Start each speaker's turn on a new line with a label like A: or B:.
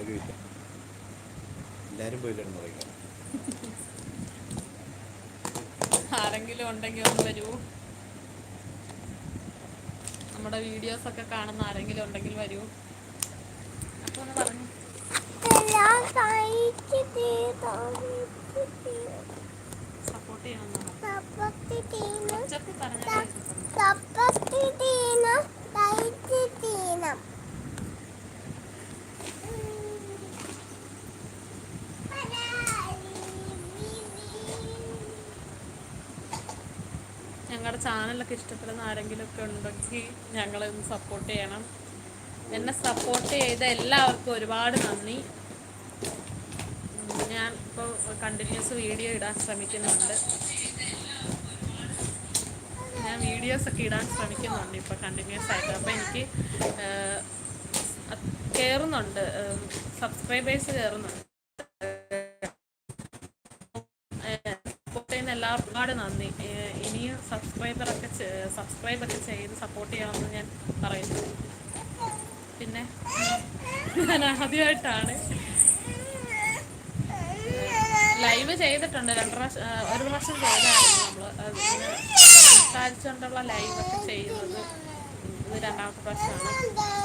A: ആരുമില്ല. എല്ലാവരും പോയി പറയുക.
B: ആരെങ്കിലും ഉണ്ടെങ്കിൽ ഒന്ന് വരൂ. നമ്മുടെ വീഡിയോസ് ഒക്കെ കാണുന്ന ആരെങ്കിലും ഉണ്ടെങ്കിൽ വരൂ. അപ്പൊ ഒന്ന് പറഞ്ഞു.
C: എല്ലാം കഴിച്ചിട്ട് തോന്നിച്ചിട്ട്
B: സപ്പോർട്ട് ചെയ്യണമെന്നാണ് ഞങ്ങളുടെ ചാനലൊക്കെ ഇഷ്ടപ്പെടുന്ന ആരെങ്കിലും ഒക്കെ ഉണ്ടെങ്കിൽ ഞങ്ങളെ ഒന്ന് സപ്പോർട്ട് ചെയ്യണം. എന്നെ സപ്പോർട്ട് ചെയ്ത എല്ലാവർക്കും ഒരുപാട് നന്ദി. ഞാൻ ഇപ്പോൾ കണ്ടിന്യൂസ് വീഡിയോ ഇടാൻ ശ്രമിക്കുന്നുണ്ട്. ഞാൻ വീഡിയോസ് ഒക്കെ ഇടാൻ ശ്രമിക്കുന്നുണ്ട് ഇപ്പോൾ കണ്ടിന്യൂസ് ആയിട്ട്. അപ്പോൾ എനിക്ക് കയറുന്നുണ്ട് സബ്സ്ക്രൈബേഴ്സ് കയറുന്നുണ്ട് എല്ലാവർക്കും ഒരുപാട് നന്ദി. ഇനിയും സബ്സ്ക്രൈബറൊക്കെ സബ്സ്ക്രൈബൊക്കെ ചെയ്ത് സപ്പോർട്ട് ചെയ്യാമെന്ന് ഞാൻ പറയുന്നു. പിന്നെ? ഞാൻ ആദ്യമായിട്ടാണ്. ലൈവ് ചെയ്തിട്ടുണ്ട്. രണ്ട് പ്രാവശ്യം ഒരു പ്രാവശ്യം ചെയ്തായിരുന്നു നമ്മൾ സംസാരിച്ചുകൊണ്ടുള്ള ലൈവൊക്കെ ചെയ്യുന്നത് ഇത് രണ്ടാമത്തെ പ്രാവശ്യമാണ്.